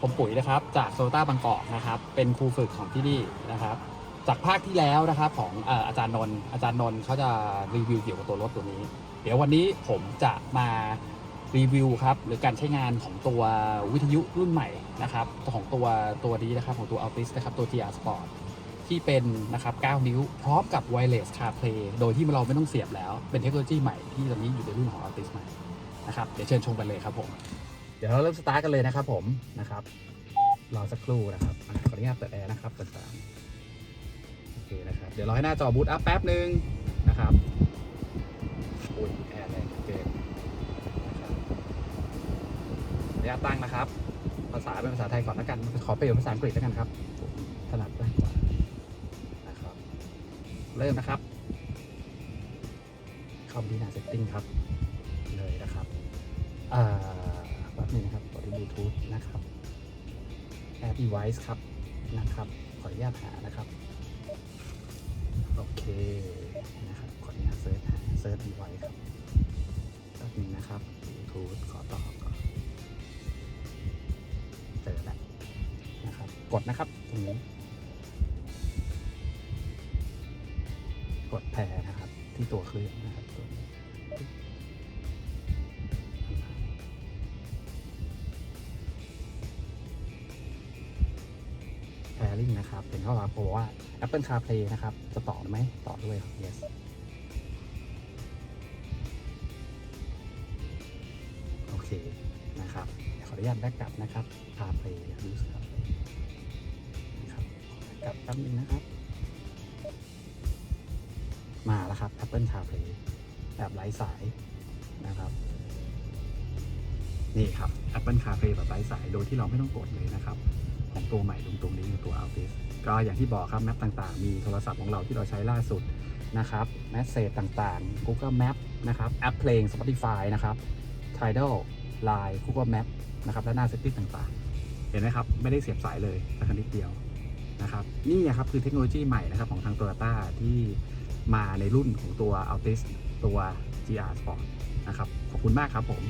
ผมปุ๋ยนะครับ จากโซต้าบางกอกนะครับ เป็นครูฝึกของที่นี่นะครับ จากภาคที่แล้วนะครับของเอ่ออาจารย์นนท์อาจารย์นนท์เขาจะรีวิวเกี่ยวกับตัวรถตัวนี้ เดี๋ยววันนี้ผมจะมารีวิวครับหรือการใช้งานของตัววิทยุรุ่นใหม่นะครับของตัวตัวนี้นะครับของตัว Altis นะครับตัว GR Sport ที่เป็นนะครับ 9 นิ้ว พร้อมกับ Wireless CarPlay โดยที่เราไม่ต้องเสียบแล้ว เป็นเทคโนโลยีใหม่ที่ตอนนี้อยู่ในรุ่นของ Altis ใหม่นะครับเดี๋ยวเชิญชมกันเลยครับผม เดี๋ยวเราเริ่มสตาร์ทกันเลยนะครับผมนะครับรอสักครู่นะครับขออนุญาตเปิดแอร์นะครับต่างๆโอเคนะครับเดี๋ยวรอให้หน้าจอบูตอัพแป๊บหนึ่งนะครับอุ้ยแอร์แรงเกินนะครับระยะตั้งนะครับ ภาษาเป็นภาษาไทยก่อนแล้วกัน ขอเปลี่ยนเป็นภาษาอังกฤษแล้วกันครับถนัดด้านกว่านะครับ เริ่มนะครับเข้าไปที่หน้า setting ครับ เลยนะครับอ่า นะครับกดที่บลูทูธนะครับ Add device ครับนะครับ ขออนุญาตหานะครับ โอเคนะครับ ขออนุญาตเซิร์ชหาเซิร์ช device ครับแป๊บนึงนะครับบลูทูธขอต่อก่อนเจอแล้วนะครับ กดนะครับตรงนี้กดแพรนะครับ ที่ตัวเครื่องนะครับตัว นี้ pairing นะครับ เป็นข้อความบอกว่า Apple CarPlay นะครับ จะต่อไหมต่อด้วยครับ yes โอเคนะครับขออนุญาตแบ็กกลับนะครับ CarPlay use CarPlay นะครับขอแบ็กลับแป๊บนึงนะครับ มาแล้วครับ Apple CarPlay แบบไร้สายนะครับนี่ครับ Apple CarPlay แบบไร้สายโดยที่เราไม่ต้องกดเลยนะครับ ตัวใหม่ตรงตรงนี้คือตัว Altis ก็อย่างที่บอกครับแมปต่างๆ มีโทรศัพท์ของเราที่เราใช้ล่าสุดนะครับแมสเซจต่างๆ Google Map นะครับแอปเพลง Spotify นะครับ Tidal Line Google Map นะครับและหน้าเซตติ้งต่างๆ เห็นไหมครับ ไม่ได้เสียบสายเลยสักนิดเดียวนะครับนี่นะครับคือเทคโนโลยีใหม่นะครับของทาง Toyota ที่มาในรุ่นของตัว Altis ตัว GR Sport นะครับ ขอบคุณมากครับผม